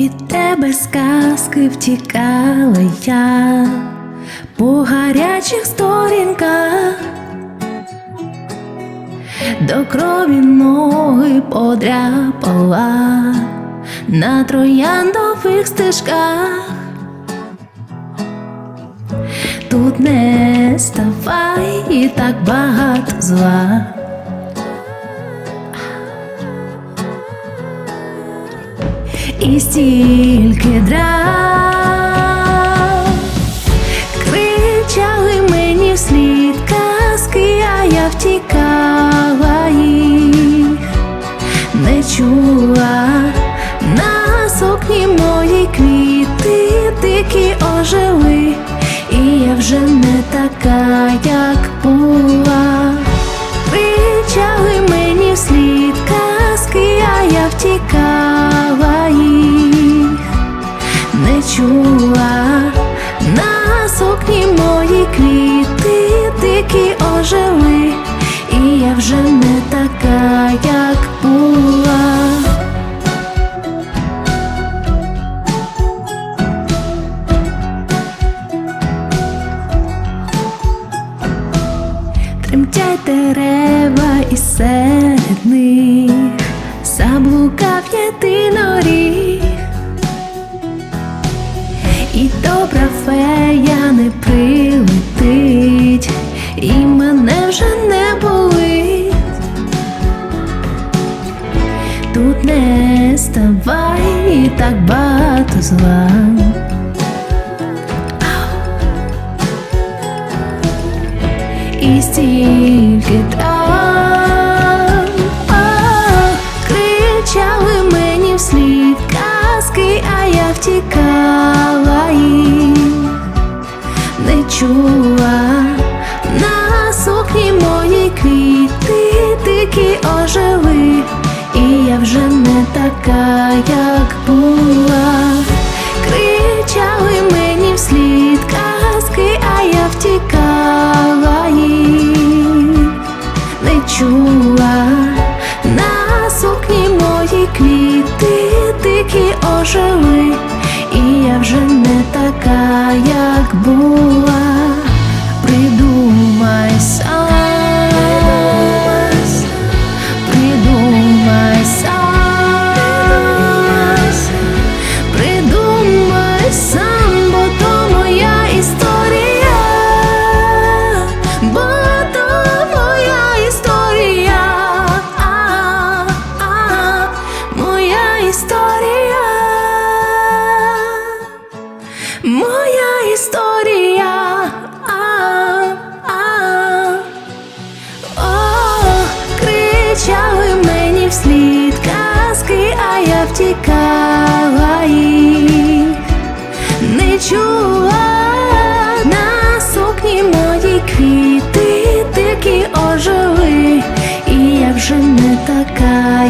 Від тебе сказки втікала я по гарячих сторінках, до крові ноги подряпала на трояндових стежках. Тут не ставай і так багато зла. І стільки драв вже не така, як була. Тремтять дерева і серед них заблукав єдиноріг І добра фея не Тут не ставай і так багато зла. і стільки трав. О, кричали мені вслід казки, а я втікала їх, не чула. На сукні мої квіти, ожили, і я вже не така, як була. Історія. Кричали мені вслід казки, а я втікала їх, не чула на сукні мої квіти, дикі ожили, і я вже не така,